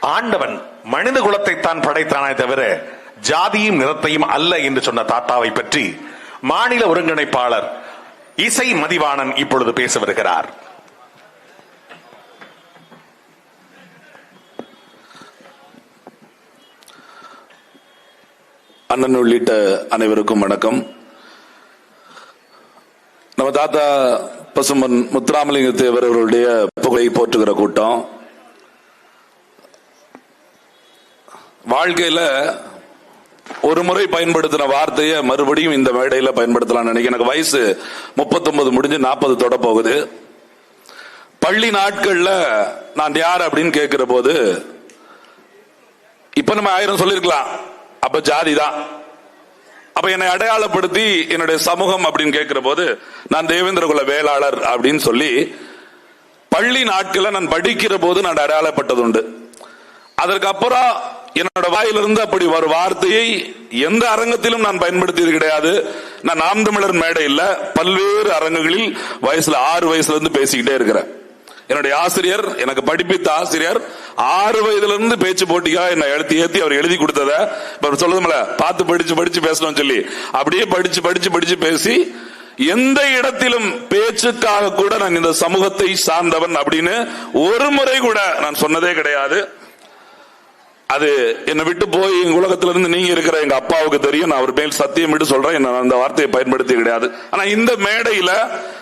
ஆண்டவன் மனித குலத்தை தான் படைத்தானே தவிர ஜாதியும் நிறத்தையும் அல்ல என்று சொன்ன தாத்தாவை பற்றி மாநில ஒருங்கிணைப்பாளர் இசை மதிவாணன் இப்பொழுது பேச வருகிறார். அண்ணன் உள்ளிட்ட அனைவருக்கும் வணக்கம். நம்ம தாத்தா பசுமன் முத்துராமலிங்க தேவர் அவர்களுடைய புகழை போற்றுகிற கூட்டம். வாழ்க்கையில ஒரு முறை பயன்படுத்தின வார்த்தையை மறுபடியும் இந்த மேடையில பயன்படுத்தலாம் நினைக்கிறேன். எனக்கு வயசு 39 முடிஞ்சு நாற்பது தொட போகுது பள்ளி நாட்கள்ல நான் யார் அப்படின்னு கேட்கிற போது இப்ப நம்ம ஆயிரம் சொல்லிருக்கலாம். அப்ப ஜாதி தான். அப்ப என்னை அடையாளப்படுத்தி என்னுடைய சமூகம் அப்படின்னு கேட்கிற போது நான் தேவேந்திர குல வேளாளர் அப்படின்னு சொல்லி பள்ளி நாட்களை நான் படிக்கிற போது நான் அடையாளப்பட்டது உண்டு அதற்கப்புறம் என்னோட வாயிலிருந்து அப்படி ஒரு வார்த்தையை எந்த அரங்கத்திலும் நான் பயன்படுத்தியது கிடையாது. நான் நாம் தமிழர் மேடை இல்ல. பல்வேறு அரங்குகளில் வயசுல ஆறு வயசுல இருந்து பேசிக்கிட்டே இருக்கிறேன். என்னுடைய ஆசிரியர் எனக்கு படிப்பித்த ஆசிரியர் ஆறு வயதுல இருந்து பேச்சு போட்டியா என்ன எழுத்தி ஏத்தி அவர் எழுதி கொடுத்தத இப்ப சொல்லுதுல பார்த்து படிச்சு படிச்சு பேசணும் சொல்லி அப்படியே படிச்சு படிச்சு படிச்சு பேசி எந்த இடத்திலும் பேச்சுக்காக கூட நான் இந்த சமூகத்தை சார்ந்தவன் அப்படின்னு ஒரு முறை கூட நான் சொன்னதே கிடையாது. அது என்னை விட்டு போய் எங்க உலகத்துல இருந்து நீங்க இருக்கிற எங்க அப்பாவுக்கு தெரியும். நான் அவர் மேல் சத்தியம் விட்டு சொல்றேன். நான் அந்த வார்த்தையை பயன்படுத்தி கிடையாது. ஆனா இந்த மேடையில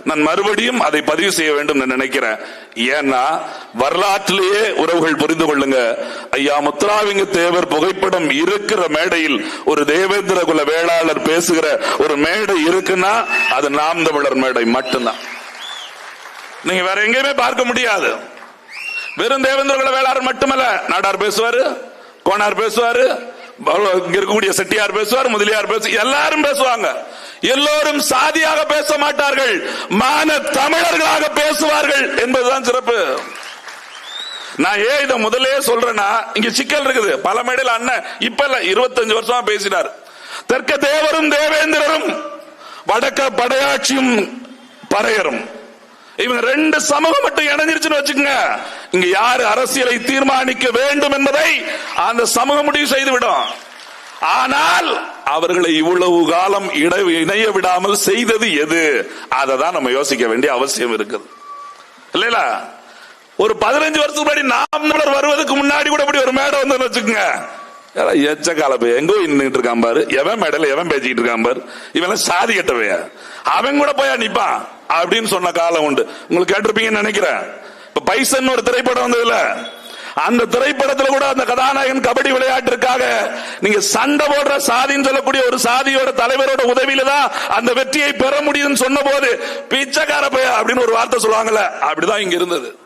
நான் மறுபடியும் அதை பதிவு செய்ய வேண்டும் நான் நினைக்கிறேன். ஏன்னா வரலாற்றிலேயே உறவுகள் புரிந்து கொள்ளுங்க. ஐயா முத்துராவிங்க தேவர் புகைப்படம் இருக்கிற மேடையில் ஒரு தேவேந்திர குல வேளாளர் பேசுகிற ஒரு மேடை இருக்குன்னா அது நாம் தமிழர் மேடை மட்டும்தான். நீங்க வேற எங்கேயுமே பார்க்க முடியாது. வெறும் தேவேந்திர குல வேளாளர் மட்டுமல்ல. நாடார் பேசுவாரு. கோனார் பேசுவாரு இங்க இருக்கக்கூடிய செட்டியார் பேசுவார் முதலியார் பேசு எல்லாரும் பேசுவாங்க. எல்லோரும் சாதியாக பேச மாட்டார்கள் மான தமிழர்களாக பேசுவார்கள் என்பதுதான் சிறப்பு. நான் ஏன் இதை முதலே சொல்றேன்னா இங்க சிக்கல் இருக்குது. பல மேடையில் அண்ணன் இப்ப இல்ல இருபத்தஞ்சு வருஷமா பேசினார். தெற்க தேவரும் தேவேந்திரரும் வடக்க படையாட்சியும் பறையரும். இவங்க ரெண்டு சமூகம் மட்டும் இணைஞ்சிருச்சுன்னு வச்சுக்கோங்க. இங்க யாரு அரசியலை தீர்மானிக்க வேண்டும் என்பதை அந்த சமூகம் முடிவு செய்துவிடும். ஆனால் அவர்களை இவ்வளவு காலம் இணைய விடாமல் செய்தது எது? அதை தான் நம்ம யோசிக்க வேண்டிய அவசியம் இருக்குது. இல்லையா ஒரு பதினஞ்சு வருஷத்துக்கு முன்னாடி நாம் வருவதற்கு முன்னாடி கூட இப்படி ஒரு மேடை வந்து வச்சுக்கோங்க. எச்ச கால எங்கோ நின்றுட்டு இருக்கான் பாரு. எவன் மேடையில எவன் பேசிக்கிட்டு இருக்கான் பாரு. இவன் சாதி கட்டவையா அவன் கூட போயா நிப்பான். அப்படின்னு சொன்ன காலம் உண்டு. உங்களுக்கு கேட்டிருப்பீங்கன்னு நினைக்கிறேன். இப்ப பைசன் ஒரு திரைப்படம் வந்ததுல அந்த திரைப்படத்துல கூட அந்த கதாநாயகன் கபடி விளையாட்டிற்காக நீங்க சண்டை போடுற சாதின்னு சொல்லக்கூடிய ஒரு சாதியோட தலைவரோட உதவியில தான் அந்த வெற்றியை பெற முடியும்னு சொன்ன போது பிச்சைக்கார பைய அப்படின்னு ஒரு வார்த்தை சொல்லுவாங்கல்ல அப்படிதான் இங்க இருந்தது.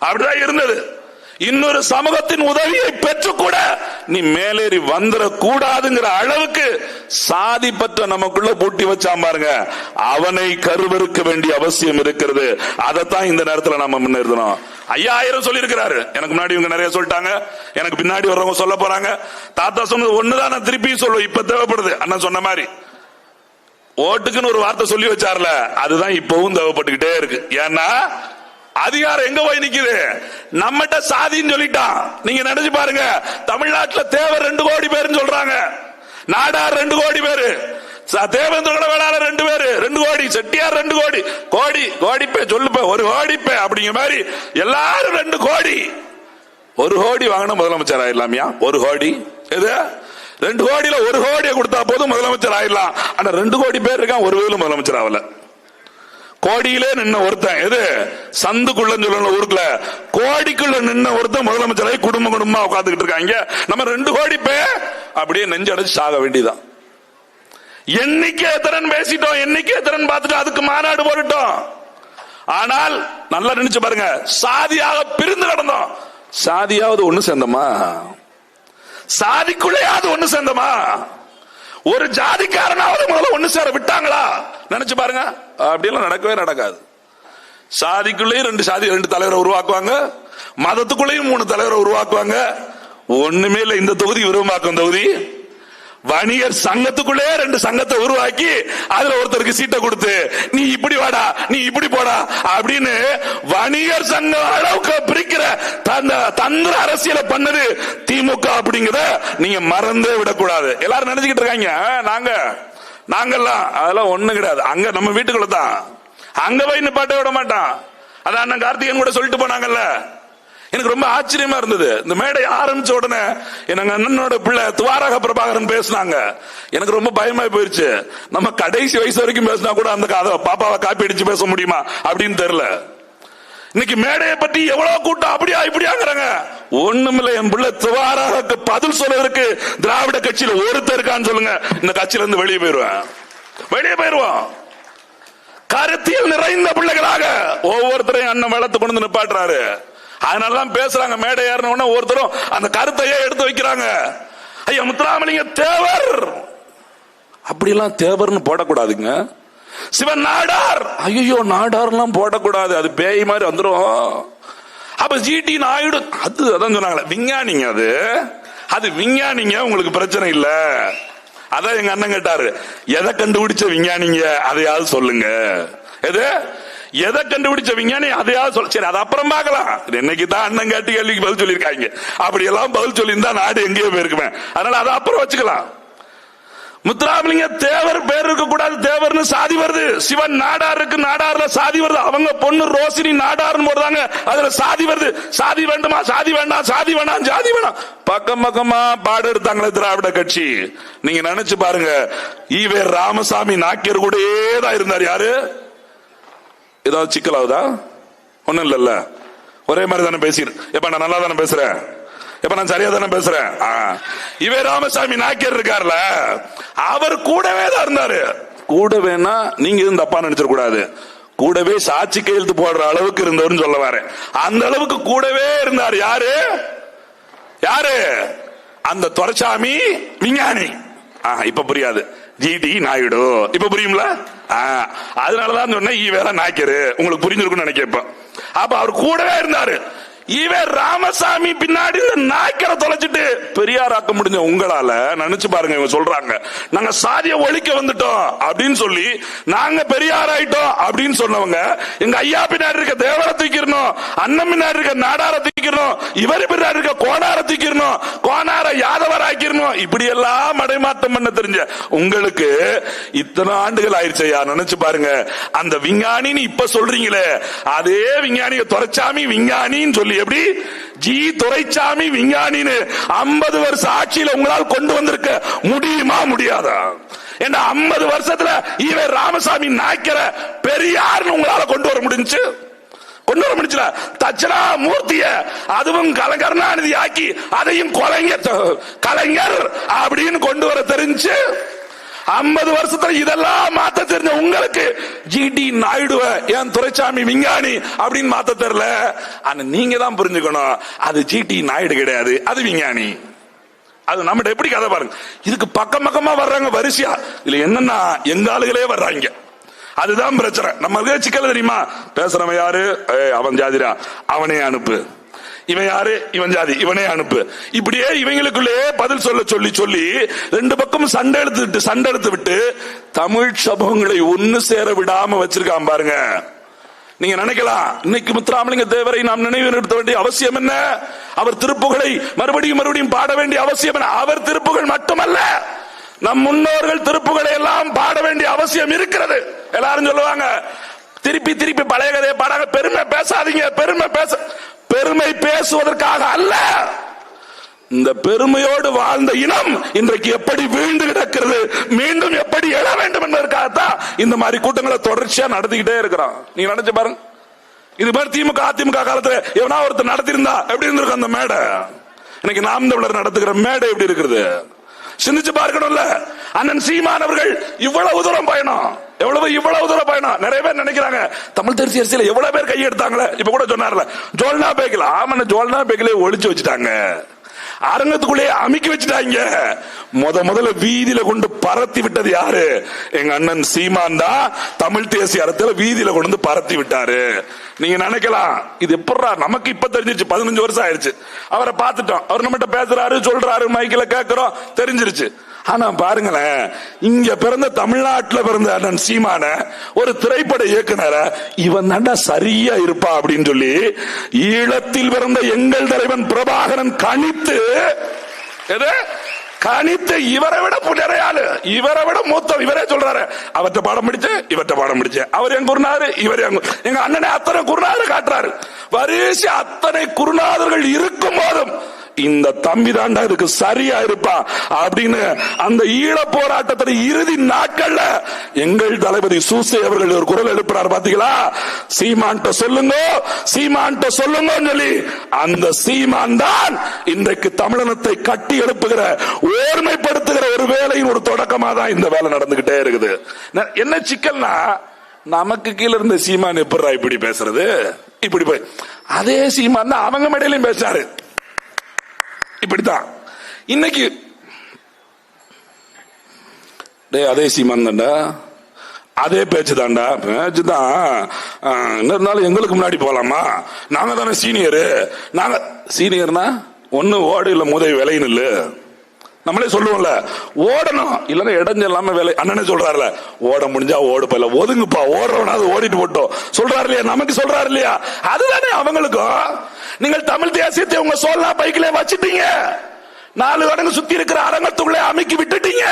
அப்படிதான் இருந்தது. இன்னொரு சமூகத்தின் உதவியை பெற்று கூட நீ மேலேறி வந்துடக்கூடாதுங்கிற அளவுக்கு சாதி பற்ற நமக்குள்ள பூட்டி வச்சா பாருங்க. அவனை கருவறுக்க வேண்டிய அவசியம் இருக்கிறது. அதைத்தான் இந்த நேரத்தில் நம்ம முன்னேறணும். ஐயாயிரம் சொல்லியிருக்கிறாரு. எனக்கு முன்னாடி இவங்க நிறைய சொல்லிட்டாங்க. எனக்கு பின்னாடி வர்றவங்க சொல்ல போறாங்க. தாத்தா சொன்னது ஒண்ணுதான் நான் திருப்பியும் சொல்லுவேன். இப்ப தேவைப்படுது. அண்ணன் சொன்ன மாதிரி. ஓட்டுக்குன்னு ஒரு வார்த்தை சொல்லி வச்சார்ல. அதுதான் இப்பவும் தேவைப்பட்டுக்கிட்டே இருக்கு. ஏன்னா அதிகாரம் எங்க போய் நிக்குது? நம்மகிட்ட சாதின்னு சொல்லிட்டான். நீங்க நினைச்சு பாருங்க தமிழ்நாட்டில் தேவர் ரெண்டு கோடி பேருன்னு சொல்றாங்க. நாடார் ரெண்டு கோடி பேரு. ச- தேவேந்திர வேளாளர் ரெண்டு பேரு. ரெண்டு கோடி. செட்டியார் ரெண்டு கோடி. கோடி கோடிப்பே சொல்லுப்ப ஒரு கோடிப்பே அப்படிங்கிற மாதிரி எல்லாரும் ரெண்டு கோடி. ஒரு கோடி வாங்கின முதலமைச்சர் ஆயிடலாமியா? ஒரு கோடி. எது? ரெண்டு கோடியில ஒரு கோடியை கொடுத்தா போதும் முதலமைச்சர் ஆயிடலாம். ஆனா ரெண்டு கோடி பேர் இருக்கான் ஒரு வேலும் முதலமைச்சர் ஆகல. கோடியிலே நின்ன ஒருத்தன் எது? சந்துக்குள்ள சொல்ல ஊருக்குள்ள கோடிக்குள்ள நின்ன ஒருத்தன் முதலமைச்சரை குடும்ப குடும்பமா உட்காந்துக்கிட்டு இருக்காங்க நம்ம ரெண்டு கோடி பே அப்படியே நெஞ்சடைச்சு சாக வேண்டியதான் எண்ணிக்கை திறன் பேசிட்டோம் எண்ணிக்கை திறன் பார்த்துட்டு அதுக்கு மாநாடு போட்டுட்டோம். ஆனால் நல்லா நினைச்சு பாருங்க சாதியாக பிரிந்து கிடந்தோம். சாதியாவது ஒண்ணு சேர்ந்தமா? சாதிக்குள்ளேயாவது ஒண்ணு சேர்ந்தமா? ஒரு ஜாதிக்காரனாவது முதல்ல ஒண்ணு சேர விட்டாங்களா? நினைச்சு பாருங்க. அப்படியெல்லாம் நடக்கவே நடக்காது. சாதிக்குள்ளேயும் ரெண்டு சாதி ரெண்டு தலைவரை உருவாக்குவாங்க. மதத்துக்குள்ளேயும் மூணு தலைவரை உருவாக்குவாங்க. ஒண்ணுமே இல்ல இந்த தொகுதி விரும்பாக்கும் தொகுதி. வணிகர் சங்கத்துக்குள்ளே ரெண்டு சங்கத்தை உருவாக்கி அதுல ஒருத்தருக்கு சீட்டை கொடுத்து நீ இப்படி வாடா நீ இப்படி போடா அப்படின்னு வணிகர் சங்கம் அளவுக்கு பிரிக்கிற தந்திர அரசியலை பண்ணது திமுக அப்படிங்கறத நீங்க மறந்தே விடக்கூடாது. எல்லாரும் நினைச்சுக்கிட்டு இருக்காங்க நாங்க நாங்கெல்லாம் அதெல்லாம் ஒண்ணு கிடையாது. அங்க நம்ம வீட்டுக்குள்ள தான் அங்க போய் நிப்பாட்ட விட மாட்டான். அதான் அண்ணன் கார்த்திகன் கூட சொல்லிட்டு போனாங்கல்ல எனக்கு ரொம்ப ஆச்சரியமா இருந்தது. இந்த மேடை ஆரம்பிச்ச உடனே எனக்கு அண்ணனோட பிள்ளை துவாரக பிரபாகரன் பேசினாங்க. எனக்கு ரொம்ப பயமா போயிருச்சு. நம்ம கடைசி வயசு வரைக்கும் பேசினா கூட அந்த கதை பாப்பாவை காப்பி அடிச்சு பேச முடியுமா அப்படின்னு தெரியல. இன்னைக்கு மேடையை பத்தி எவ்வளவு கூட்டம் அப்படியா இப்படியாங்கிறாங்க. ஒண்ணுமில்ல என் பிள்ளை துவாராக பதில் சொல்றதுக்கு திராவிட கட்சியில ஒருத்தர் இருக்கான்னு சொல்லுங்க. இந்த கட்சியில இருந்து வெளியே போயிருவேன். வெளியே போயிருவோம். கருத்தியல் நிறைந்த பிள்ளைகளாக ஒவ்வொருத்தரையும் அண்ணன் வளர்த்து கொண்டு நிப்பாட்டுறாரு. அதனாலதான் பேசுறாங்க மேடை ஏறின ஒருத்தரும் அந்த கருத்தையே எடுத்து வைக்கிறாங்க. ஐயா முத்துராமலிங்க தேவர்! அப்படிலாம் தேவர்னு போடக்கூடாதுங்க. சிவன் நாடார்! ஐயோ நாடார்லாம் போடக்கூடாது. அது பேய் மாதிரி வந்துடும் அப்ப ஜிடி நாயுடு அது அதான் சொன்னாங்களே விஞ்ஞானிங்க அது. அது விஞ்ஞானிங்க உங்களுக்கு பிரச்சனை இல்ல. அதான் எங்க அண்ணன் கேட்டாரு எதை கண்டுபிடிச்ச விஞ்ஞானிங்க? அதையாவது சொல்லுங்க. எது? எதை கண்டுபிடிச்ச விஞ்ஞானி அதையாவது சொல்ல சரி அது அப்புறம் பார்க்கலாம். இன்னைக்கு தான் அண்ணன் கேட்டு கேள்விக்கு பதில் சொல்லியிருக்காங்க. அப்படி எல்லாம் பதில் சொல்லியிருந்தா நாடு எங்கேயோ போயிருக்குமே. அதனால அதை அப்புறம் வச்சுக்கலாம். முத்துராமலிங்க தேவர் பேர் இருக்க கூடாது தேவர்னு சாதி வருது. சிவன் நாடாருக்கு நாடார்ல சாதி வருது. அவங்க பொண்ணு ரோசினி நாடார்னு போடுறாங்க. அதுல சாதி வருது. சாதி வேண்டுமா? சாதி வேண்டாம். சாதி வேண்டாம் ஜாதி வேணாம். பக்கம் பக்கமா பாடு எடுத்தாங்களே திராவிட கட்சி. நீங்க நினைச்சு பாருங்க. ஈவே ராமசாமி நாக்கியர் கூடயே தான் இருந்தார். யாரு? ஏதாவது சிக்கலாகுதா? ஒன்றும் இல்லைல்ல. ஒரே மாதிரி தானே பேசிடு எப்ப நான் நல்லா தானே பேசுறேன்? எப்ப நான் சரியா தானே பேசுறேன்? ஆ. இவே ராமசாமி நாக்கியர் இருக்கார்ல அவர் கூடவே தான் இருந்தாரு. கூடவேனா நீங்க எதுவும் தப்பா நினைச்சிட கூடாது. கூடவே சாட்சி கையெழுத்து போடுற அளவுக்கு இருந்தவர்னு சொல்ல வரேன். அந்த அளவுக்கு கூடவே இருந்தார் யாரு? யாரு? அந்த துரைசாமி விஞ்ஞானி. ஆ, இப்ப புரியாது. G D Naidu. இப்ப புரியுங்களா அதனாலதான் சொன்ன ஈ வேற நாய்க்கரு. உங்களுக்கு புரிஞ்சிருக்கும்னு நினைக்கிறப்ப அப்ப அவர் கூடவே இருந்தாரு. இவர் ராமசாமி பின்னாடி இந்த நாய்க்கரை தொலைச்சிட்டு பெரியாராக்க முடிஞ்ச உங்களால நினைச்சு பாருங்க இவங்க சொல்றாங்க. நாங்க சாதிய ஒழிக்க வந்துட்டோம் அப்படின்னு சொல்லி நாங்க பெரியார் ஆயிட்டோம் அப்படின்னு சொன்னவங்க எங்க ஐயா பின்னாடி இருக்க தேவர தூக்கிடணும் அண்ணன் பின்னாடி இருக்க நாடார தூக்கிடணும் இவர் பின்னாடி இருக்க கோணார தூக்கிடணும் கோணார யாதவராக்கிடணும் இப்படி எல்லாம் மடைமாற்றம் பண்ண தெரிஞ்ச உங்களுக்கு இத்தனை ஆண்டுகள் ஆயிருச்சு ஐயா நினைச்சு பாருங்க. அந்த விஞ்ஞானின்னு இப்ப சொல்றீங்களே. அதே விஞ்ஞானிய துரைச்சாமி விஞ்ஞானின்னு சொல்லி எப்படி? ஜி துரைச்சாமி விஞ்ஞானின்னு ஐம்பது வருஷம் ஆட்சியில உங்களால் கொண்டு வந்திருக்க முடியுமா முடியாதா? என்ன ஐம்பது வருஷத்துல இவன் ராமசாமி நாய்க்கிற பெரியார்னு உங்களால கொண்டு வர முடிஞ்சு கொண்டு வர முடிச்சல தட்சணா மூர்த்திய. அதுவும் கலைஞர்னாநிதி ஆக்கி அதையும் கொலைஞர் கலைஞர் அப்படின்னு கொண்டு வர தெரிஞ்சு ஐம்பது வருஷத்துல இதெல்லாம் மாத்த தெரிஞ்ச உங்களுக்கு ஜிடி நாயுடுவ ஏன் துரைசாமி விஞ்ஞானி அப்படின்னு மாத்த தெரியல. ஆனா நீங்க தான் புரிஞ்சுக்கணும். அது ஜிடி நாயுடு கிடையாது அது விஞ்ஞானி. அது நம்மகிட்ட எப்படி கதை பாருங்க. இதுக்கு பக்கம் பக்கமா வர்றாங்க வரிசையா? இதுல என்னன்னா எங்க ஆளுகளே வர்றாங்க. அதுதான் பிரச்சனை. நம்ம சிக்கல தெரியுமா? பேசுறவன் யாரு? ஏய், அவன் ஜாதிரா அவனே அனுப்பு. இவன் யாரு? இவன் ஜாதி. இவனே அனுப்பு. இப்படியே இவங்களுக்குள்ளே பதில் சொல்ல சொல்லி சொல்லி ரெண்டு பக்கம் சண்டை எடுத்து விட்டு சண்டை எடுத்து விட்டு தமிழ் சமூகங்களை ஒன்னு சேர விடாம வச்சிருக்கான் பாருங்க. நீங்க நினைக்கலாம் இன்னைக்கு முத்துராமலிங்க தேவரை நாம் நினைவு நிறுத்த வேண்டிய அவசியம் என்ன? அவர் திருப்புகளை மறுபடியும் மறுபடியும் பாட வேண்டிய அவசியம் என்ன? அவர் திருப்புகள் மட்டுமல்ல! நம் முன்னோர்கள் திருப்புகளை எல்லாம் பாட வேண்டிய அவசியம் இருக்கிறது. எல்லாரும் சொல்லுவாங்க திருப்பி திருப்பி பழைய கதையை பாடாங்க பெருமை பேசாதீங்க பெருமை பேச பெருமை பேசுவதற்காக அல்ல. இந்த பெருமையோடு வாழ்ந்த இனம் இன்றைக்கு எப்படி வீழ்ந்து கிடக்கிறது மீண்டும் எப்படி எழ வேண்டும் என்பதற்காகத்தான் இந்த மாதிரி கூட்டங்களை தொடர்ச்சியா நடத்திக்கிட்டே இருக்கிறோம் நீங்க நினைச்சு பாருங்க. இது மாதிரி திமுக அதிமுக காலத்துல எவனா ஒருத்தர் நடத்திருந்தா எப்படி இருந்திருக்கும் அந்த மேடை? இன்னைக்கு நாம் தமிழர் நடத்துகிற மேடை எப்படி இருக்கிறது? சிந்திச்சு பார்க்கணும்ல. அண்ணன் சீமான் அவர்கள் இவ்வளவு தூரம் பயணம். எவ்வளவு இவ்வளவு தூரம் பயணம். நிறைய பேர் நினைக்கிறாங்க தமிழ் தெரிசி அரசியல் எவ்வளவு பேர் கையெடுத்தாங்களே? இப்ப கூட சொன்னார்ல ஜோல்னா பேக்கில். ஆமன ஜோல்னா பேக்கிலே ஒழிச்சு வச்சுட்டாங்க. அரங்கத்துக்குள்ளே அமுக்கி வச்சுட்டாங்க. முத முதல்ல வீதியில கொண்டு பரத்தி விட்டது யாரு? எங்க அண்ணன் சீமான் தான் தமிழ் தேசிய அரசியல வீதியில கொண்டு வந்து பரத்தி விட்டாரு. நீங்க நினைக்கலாம் இது எப்படா நமக்கு இப்ப தெரிஞ்சிருச்சு பதினஞ்சு வருஷம் ஆயிடுச்சு அவரை பார்த்துட்டோம். அவர் நம்மகிட்ட பேசுறாரு சொல்றாரு மைக்கில கேட்கிறோம் தெரிஞ்சிருச்சு. ஆனா பாருங்களேன் இங்க பிறந்த தமிழ்நாட்டுல பிறந்த அண்ணன் சீமான ஒரு திரைப்பட இயக்குனர இவன் தாண்டா சரியா இருப்பா அப்படின்னு சொல்லி ஈழத்தில் பிறந்த எங்கள் தலைவன் பிரபாகரன் கணித்து எது? கணித்து இவரை விட நிறைய ஆளு. இவரை விட மூத்த இவரே சொல்றாரு. அவர்ட்ட பாடம் படிச்சு இவர்ட்ட பாடம் படிச்சு. அவர் என் குருநாரு இவர் எங்க எங்க அண்ணனை அத்தனை குருநாரு காட்டுறாரு. வரிசை அத்தனை குருநாதர்கள் இருக்கும் போதும் இந்த தம்பி தாண்டா இதுக்கு சரியா இருப்பா அப்படின்னு அந்த ஈழ போராட்டத்தின் இறுதி நாட்கள்ல எங்கள் தளபதி சூசே அவர்கள் ஒரு குரல் எழுப்புறார் பாத்தீங்களா? சீமான்ட்ட சொல்லுங்க சீமான்ட்ட சொல்லுங்கன்னு சொல்லி அந்த சீமான் தான் இன்றைக்கு தமிழனத்தை கட்டி எழுப்புகிற ஓர்மைப்படுத்துகிற ஒரு வேலையின் ஒரு தொடக்கமா தான் இந்த வேலை நடந்துகிட்டே இருக்குது. என்ன சிக்கல்னா நமக்கு கீழ இருந்த சீமான் எப்படிடா இப்படி பேசுறது? இப்படி போய் அதே சீமான் தான் அவங்க மேடையிலும் பேசாரு இப்படித்தான். இன்னைக்கு டேய் அதே சீமான் தான்டா. அதே பேச்சு தான்டா பேச்சு தான் என்ன இருந்தாலும் எங்களுக்கு முன்னாடி போலாமா? நாங்க தானே சீனியரு. நாங்க சீனியர்னா ஒண்ணு ஓடு இல்ல முதல் விலைன்னு இல்லை. நம்மளே சொல்லுவோம்ல ஓடணும். இல்லைன்னா இடைஞ்சல்லாம வேலை. அண்ணனே சொல்றாருல ஓட முடிஞ்சா ஓடு போல ஒதுங்குப்பா ஓடுறவனாவது ஓடிட்டு போட்டோம். சொல்றாரு இல்லையா நமக்கு சொல்றாரு இல்லையா அதுதானே அவங்களுக்கும். நீங்கள் தமிழ் தேசியத்தை உங்க சோழனா பைக்கிலே வச்சிட்டீங்க. நாலு மடங்கு சுத்தி இருக்கிற அரங்கத்துக்குள்ளே அமைக்கி விட்டுட்டீங்க.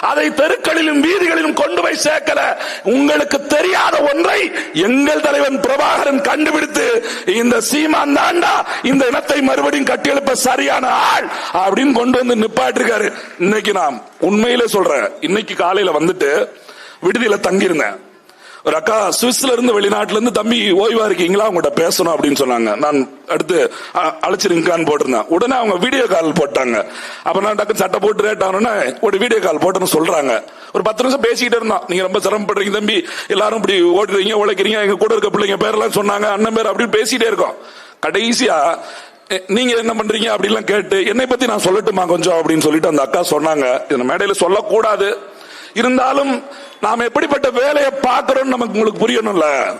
அதை தெருக்களிலும் வீதிகளிலும் கொண்டு போய் சேர்க்கல. உங்களுக்கு தெரியாத ஒன்றை எங்கள் தலைவன் பிரபாகரன் கண்டுபிடித்து இந்த சீமான் தாண்டா இந்த இனத்தை மறுபடியும் கட்டியெழுப்ப சரியான ஆள் அப்படின்னு கொண்டு வந்து நிப்பாட்டிருக்காரு. இன்னைக்கு நான் உண்மையிலே சொல்றேன். இன்னைக்கு காலையில வந்துட்டு விடுதியில தங்கியிருந்தேன். ஒரு அக்கா சுவிஸ்ல இருந்து வெளிநாட்டுல இருந்து தம்பி ஓய்வா இருக்கீங்களா? அவங்ககிட்ட பேசணும் அப்படின்னு சொன்னாங்க. நான் அடுத்து அ- அழைச்சிருக்கான்னு போட்டிருந்தேன். உடனே அவங்க வீடியோ கால் போட்டாங்க. அப்ப நான் டக்கு சட்டை போட்டு ரேட் ஆனோன்னு ஒரு வீடியோ கால் போட்டேன்னு சொல்றாங்க. ஒரு பத்து நிமிஷம் பேசிக்கிட்டு இருந்தோம் நீங்க ரொம்ப சிரமப்படுறீங்க தம்பி. எல்லாரும் இப்படி ஓடுறீங்க உழைக்கிறீங்க எங்க கூட இருக்க பிள்ளைங்க பேரெல்லாம் சொன்னாங்க. அண்ணன் பேர் அப்படின்னு பேசிட்டே இருக்கோம். கடைசியா நீங்க என்ன பண்றீங்க? அப்படிலாம் கேட்டு என்னை பத்தி நான் சொல்லட்டுமா கொஞ்சம்? அப்படின்னு சொல்லிட்டு அந்த அக்கா சொன்னாங்க. இந்த மேடையில சொல்லக்கூடாது. இருந்தாலும் நாம் எப்படிப்பட்ட வேலையை பார்க்கிறோம் நமக்கு உங்களுக்கு புரியணும்ல?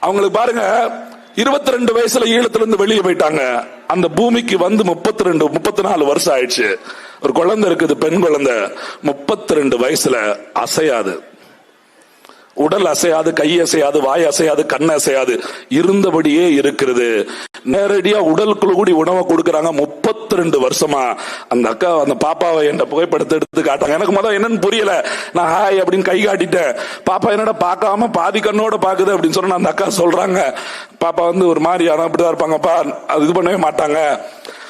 அவங்களுக்கு பாருங்க இருபத்தி ரெண்டு வயசுல ஈழத்துல இருந்து வெளியே போயிட்டாங்க. அந்த பூமிக்கு வந்து முப்பத்தி ரெண்டு முப்பத்தி நாலு வருஷம் ஆயிடுச்சு. ஒரு குழந்தை இருக்குது பெண் குழந்தை. முப்பத்தி ரெண்டு வயசுல அசையாது. உடல் அசையாது கை அசையாது வாய் அசையாது கண் அசையாது. இருந்தபடியே இருக்கிறது. நேரடியா உடலுக்குள்ள கூடி உணவை கொடுக்கறாங்க. முப்பத்தி ரெண்டு வருஷமா அந்த அக்கா அந்த பாப்பாவை என் புகைப்படத்தை எடுத்து காட்டாங்க எனக்கு முதல்ல என்னன்னு புரியல. நான் ஹாய் அப்படின்னு கை காட்டிட்டேன். பாப்பா என்னடா பார்க்காம பாதி கண்ணோட பாக்குது அப்படின்னு சொன்னா அந்த அக்கா சொல்றாங்க. பாப்பா வந்து ஒரு மாதிரி ஆனா அப்படிதான் இருப்பாங்கப்பா. அது இது பண்ணவே மாட்டாங்க.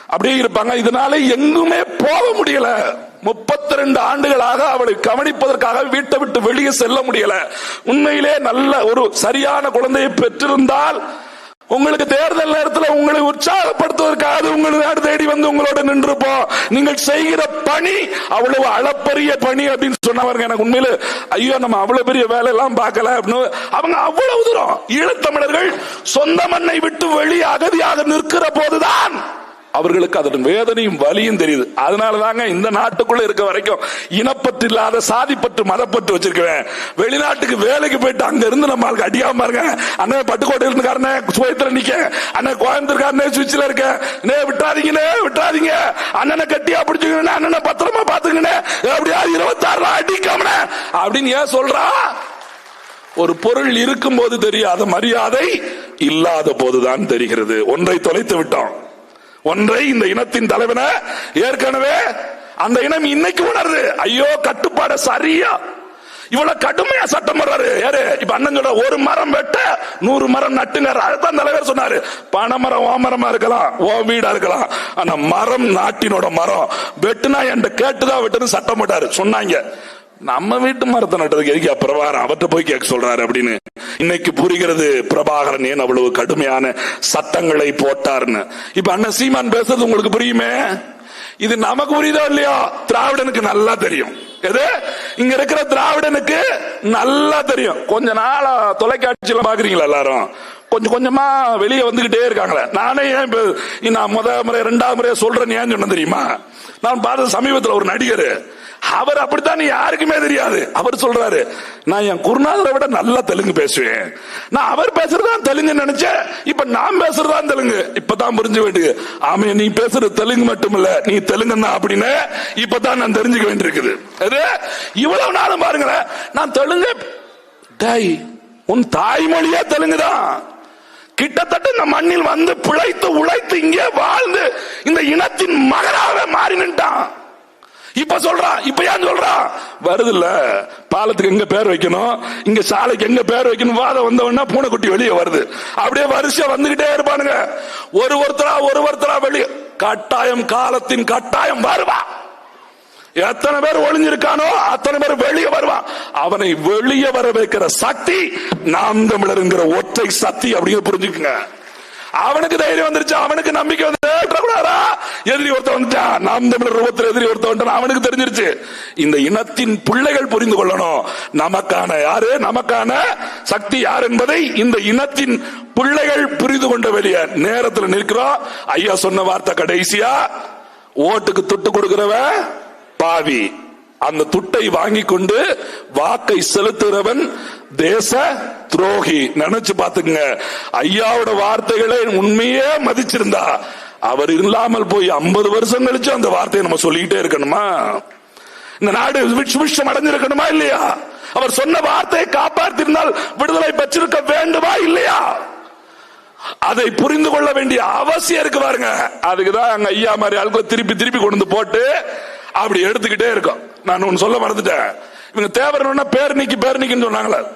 அப்படியே இருப்பாங்க. இதனால எங்குமே போக முடியல. முப்பத்தி ரெண்டு ஆண்டுகளாக அவளை கவனிப்பதற்காக வீட்டை விட்டு வெளியே செல்ல முடியல. உண்மையிலே நல்ல ஒரு சரியான குழந்தையை பெற்றிருந்தால் உங்களுக்கு தேர்தல் நேரத்தில் உங்களை உற்சாகப்படுத்துவதற்காக உங்களை நாடு தேடி வந்து உங்களோட நின்றுப்போம் நீங்கள் செய்கிற பணி அவ்வளவு அளப்பரிய பணி அப்படின்னு சொன்னவங்க எனக்கு உண்மையில ஐயோ நம்ம அவ்வளவு பெரிய வேலை எல்லாம் பார்க்கல அப்படின்னு. அவங்க அவ்வளவு தூரம் ஈழத்தமிழர்கள் சொந்த மண்ணை விட்டு வெளியே அகதியாக நிற்கிற போதுதான் அவர்களுக்கு அதன் வேதனையும் வலியும் தெரியுது. அதனால தாங்க இந்த நாட்டுக்குள்ள இருக்க வரைக்கும் இனப்பற்று இல்லாத சாதிப்பற்று மதப்பற்று வச்சிருக்கேன் வெளிநாட்டுக்கு வேலைக்கு போயிட்டு அங்க இருந்து நம்ம ஆளுக்கு அடியாம பாருங்க. அண்ணன் பட்டுக்கோட்டை இருந்துக்காரனே சுயத்துல நிக்க. அண்ணன் கோயம்புத்தூர்காரனே சுவிட்ச்ல இருக்க. நே விட்டுறாதீங்கண்ணே விட்டுறாதீங்க. அண்ணனை கட்டியா பிடிச்சுக்கணும் அண்ணனை பத்திரமா பாத்துக்கணே எப்படியா இருபத்தாறுல அடிக்காம அப்படின்னு ஏன் சொல்றா? ஒரு பொருள் இருக்கும் போது தெரியாத மரியாதை இல்லாத போதுதான் தெரிகிறது. ஒன்றை தொலைத்து விட்டோம். ஒன்றை இந்த இனத்தின் தலைவன. ஏற்கனவே அந்த இனம் இன்னைக்கு உணருது. ஐயோ கட்டுப்பாட சரியா? இவ்வளவு கடுமையா சட்டம் போடுறாரு. யாரு? இப்ப அண்ணன் சொல்ற ஒரு மரம் வெட்ட நூறு மரம் நட்டுங்க அதுதான் தலைவர் சொன்னாரு. பனைமரம் ஓ இருக்கலாம் ஓ வீடா இருக்கலாம். ஆனா மரம் நாட்டினோட மரம். வெட்டுனா என்கிட்ட கேட்டுதான் வெட்டுன்னு சட்டம் போட்டாரு. சொன்னாங்க. நம்ம வீட்டு மரத்தை நட்டதுக்கு எதுக்கு பிரபாகரன் அவர்கிட்ட போய் கேட்க சொல்றாரு அப்படின்னு? இன்னைக்கு புரிகிறது பிரபாகரன் ஏன் அவ்வளவு கடுமையான சட்டங்களை போட்டார்னு. இப்ப அண்ணன் சீமான் பேசுறது உங்களுக்கு புரியுமே? இது நமக்கு புரியுதோ இல்லையோ? திராவிடனுக்கு நல்லா தெரியும். எது? இங்க இருக்கிற திராவிடனுக்கு நல்லா தெரியும். கொஞ்ச நாளா தொலைக்காட்சியில பாக்குறீங்களா எல்லாரும்? கொஞ்சம் கொஞ்சமா வெளியே வந்துகிட்டே இருக்காங்களே. நானே ஏன் நான் முத முறை ரெண்டாவது முறையா சொல்றேன் ஏன் சொன்ன தெரியுமா? நான் பார்த்த சமீபத்தில் ஒரு நடிகர் அவர் அப்படித்தான் யாருக்குமே தெரியாது. அவர் சொல்றாரு நான் என் குருநாதரை விட நல்லா தெலுங்கு பேசுவேன். நான் அவர் பேசுறதுதான் தெலுங்கு நினைச்சேன். இப்ப நான் பேசுறதுதான் தெலுங்கு. இப்பதான் புரிஞ்சு வேண்டியது ஆமே நீ பேசுறது தெலுங்கு மட்டுமில்ல நீ தெலுங்கு தான் அப்படின்னு இப்பதான் நான் தெரிஞ்சுக்க வேண்டியிருக்குது. அது இவ்வளவு நாளும் பாருங்களேன் நான் தெலுங்கு டாய் உன் தாய்மொழியே தெலுங்குதான். கிட்டத்தட்ட இந்த மண்ணில் வந்து பிழைத்து உழைத்து இங்கே வாழ்ந்து இந்த இனத்தின் மகனாக மாறி நின்றான் இப்ப சொல்றான் இப்ப ஏன் சொல்றான் வருது இல்ல பாலத்துக்கு எங்க பேர் வைக்கணும்? இங்க சாலைக்கு எங்க பேர் வைக்கணும்? வாதம் வந்தவொடனே பூனைக்குட்டி வெளியே வருது. அப்படியே வரிசையா வந்துகிட்டே இருப்பானுங்க. ஒரு ஒருத்தரா ஒரு ஒருத்தரா வெளியே. கட்டாயம் காலத்தின் கட்டாயம் வருவா. எத்தனை பேர் ஒளிஞ்சிருக்கானோ அத்தனை பேர் வெளியே வருவான் அவனை வெளியே வர வைக்கிற சக்தி நாம் தமிழருங்கிற ஒற்றை சக்தி அப்படிங்க புரிஞ்சுக்குங்க. அவனுக்கு தைரியம் வந்துருச்சு அவனுக்கு நம்பிக்கை வந்து எதிரி ஒருத்தன் வந்துட்டான் நாம் தமிழர் ரூபத்தில் எதிரி ஒருத்த வந்துட்டான் அவனுக்கு தெரிஞ்சிருச்சு. இந்த இனத்தின் பிள்ளைகள் புரிந்து கொள்ளணும். நமக்கான யாரு? நமக்கான சக்தி யார் என்பதை இந்த இனத்தின் பிள்ளைகள் புரிந்து கொண்ட வெளியே நேரத்தில் நிற்கிறோம். ஐயா சொன்ன வார்த்தை கடைசியா. ஓட்டுக்கு துட்டு கொடுக்கிறவன் பாவி. அந்த துட்டை வாங்கி கொண்டு வாக்கை செலுத்துகிறவன் தேச துரோகி. நினைச்சு பாத்துங்க ஐயாவோட வார்த்தைகளை உண்மையே மதிச்சிருந்தா அவர் இல்லாமல் போய் ஐம்பது வருஷம் கழிச்சு அந்த வார்த்தையை நம்ம சொல்லிக்கிட்டே இருக்கணுமா? இந்த நாடு விஷம் அடைஞ்சிருக்கணுமா இல்லையா? அவர் சொன்ன வார்த்தையை காப்பாற்றிருந்தால் விடுதலை பெற்றிருக்க வேண்டுமா இல்லையா? அதை புரிந்து கொள்ள வேண்டிய அவசியம் இருக்கு பாருங்க. அதுக்குதான் அங்க ஐயா மாதிரி ஆளுக்கு திருப்பி திருப்பி கொண்டு வந்து போட்டு அப்படி எடுத்துக்கிட்டே இருக்கும் நான் ஒன்னு சொல்ல மறந்துட்டேன். இவங்க தேவர்னா பேர் நீக்கி பேர் நீக்கின்னு சொன்னாங்களே.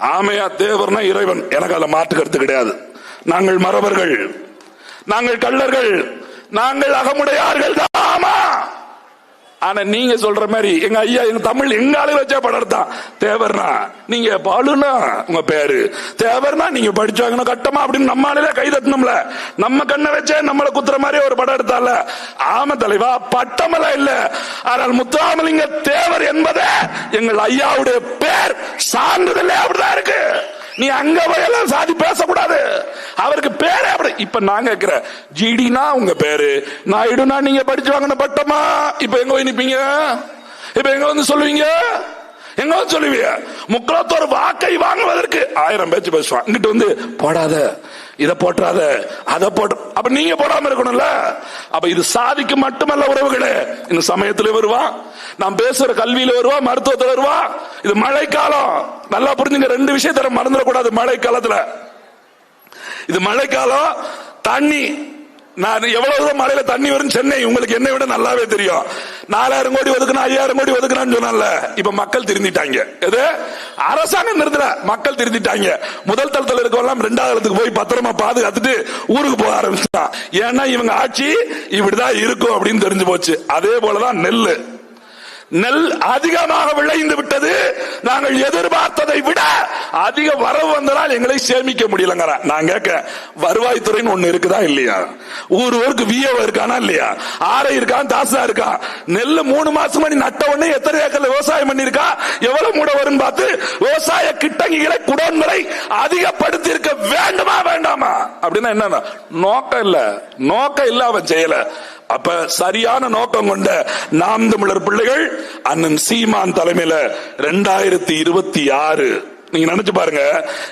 ஆமையா தேவர்னா இறைவன். எனக்கு அதுல மாற்று கருத்து கிடையாது. நாங்கள் மறவர்கள். நாங்கள் கள்ளர்கள். நாங்கள் அகமுடையார்கள் தான் ஆனா நீங்க சொல்ற மாதிரி எங்க ஐயா எங்க தமிழ் எங்க ஆளுங்க வச்சா படம் எடுத்தான் தேவர்னா. நீங்க பாலுனா உங்க பேரு. தேவர்னா நீங்க படிச்சாங்கன்னா கட்டமா அப்படின்னு நம்ம ஆளுல கை தட்டணும்ல. நம்ம கண்ணை வச்சே நம்மளை குத்துற மாதிரி ஒரு படம் எடுத்தால. ஆம தலைவா பட்டமல இல்ல. ஆனால் முத்துராமலிங்க தேவர் என்பதே எங்கள் ஐயாவுடைய பேர் சான்றிதழே அப்படிதான் இருக்கு. நீ அங்க போயெல்லாம் சாதி பேசக்கூடாது. அவருக்கு பேரே அப்படி. இப்ப நான் கேக்குற ஜிடினா உங்க பேரு? நாயுடுனா நீங்க படிச்சு வாங்கின பட்டமா? இப்ப எங்க போய் நிப்பீங்க? இப்ப எங்க வந்து சொல்லுவீங்க? எங்க வந்து சொல்லுவீங்க? முக்கலத்தோர் வாக்கை வாங்குவதற்கு ஆயிரம் பேச்சு பேசுவான். இங்கிட்டு வந்து போடாத. இதை போட்டுறாத அதை போட்டு அப்ப நீங்க போடாம இருக்கணும்ல. அப்ப இது சாதிக்கு மட்டுமல்ல உறவுகளே. இந்த சமயத்துல வருவான் நாம் பேசுற கல்வியில வருவா மருத்துவத்துல வருவா இது மழைக்காலம். நல்லா புரிஞ்சுங்க ரெண்டு விஷயத்த மறந்துடக்கூடாது மழைக்காலத்துல. இது மழைக்காலம் தண்ணி நான் எவ்வளவு தூரம் மழையில தண்ணி வரும் சென்னை உங்களுக்கு என்னை விட நல்லாவே தெரியும். நாலாயிரம் கோடி ஒதுக்குனா ஐயாயிரம் கோடி ஒதுக்குனான்னு சொன்னால இப்ப மக்கள் திருந்திட்டாங்க. எது? அரசாங்கம் நிறுத்தல. மக்கள் திருந்திட்டாங்க. முதல் தளத்தில் இருக்கவெல்லாம் ரெண்டாவது தளத்துக்கு போய் பத்திரமா பாதுகாத்துட்டு ஊருக்கு போக ஆரம்பிச்சுட்டான். ஏன்னா இவங்க ஆட்சி இப்படிதான் இருக்கும் அப்படின்னு தெரிஞ்சு போச்சு. அதே போலதான் நெல்லு. நெல் அதிகமாக விளைந்து விட்டது. நாங்கள் எதிர்பார்த்ததை விட அதிக வரவு வந்ததால் எங்களை சேமிக்க முடியலங்கிற. நான் கேட்க வருவாய்த்துறைன்னு ஒண்ணு இருக்குதா இல்லையா? ஊர் ஊருக்கு விஏஓ இருக்கானா இல்லையா? ஆரை இருக்கான் தாசா இருக்கான். நெல் மூணு மாசமா நீ நட்ட உடனே எத்தனை ஏக்கர்ல விவசாயம் பண்ணிருக்கா எவ்வளவு மூட வரும் பார்த்து விவசாய கிட்டங்கிகளை குடோன்களை அதிகப்படுத்தி இருக்க வேண்டுமா வேண்டாமா? அப்படின்னா என்ன நோக்கம் இல்ல. நோக்கம் இல்ல அவன் செய்யல. அப்ப சரியான நோக்கம் கொண்ட நாம் தமிழர் பிள்ளைகள் அண்ணன் சீமான் தலைமையில ரெண்டாயிரத்தி இருபத்தி ஆறு. நீங்க நினைச்சு பாருங்க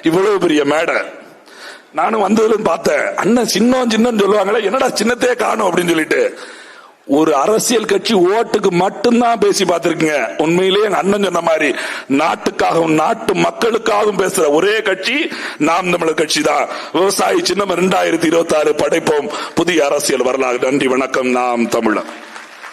இவ்வளவு பெரிய மேடை. நானும் வந்ததுல பார்த்தேன் அண்ணன் சின்னம் சின்னம் சொல்லுவாங்களே என்னடா சின்னத்தையே காணும் அப்படின்னு சொல்லிட்டு. ஒரு அரசியல் கட்சி ஓட்டுக்கு மட்டும்தான் பேசி பார்த்திருக்கீங்க. உண்மையிலேயே எங்க அண்ணன் சொன்ன மாதிரி நாட்டுக்காகவும் நாட்டு மக்களுக்காகவும் பேசுற ஒரே கட்சி நாம் தமிழர் கட்சி தான். விவசாயி சின்னம் இரண்டாயிரத்தி இருபத்தி ஆறு படைப்போம். புதிய அரசியல் வரலாறு. நன்றி வணக்கம். நாம் தமிழர்.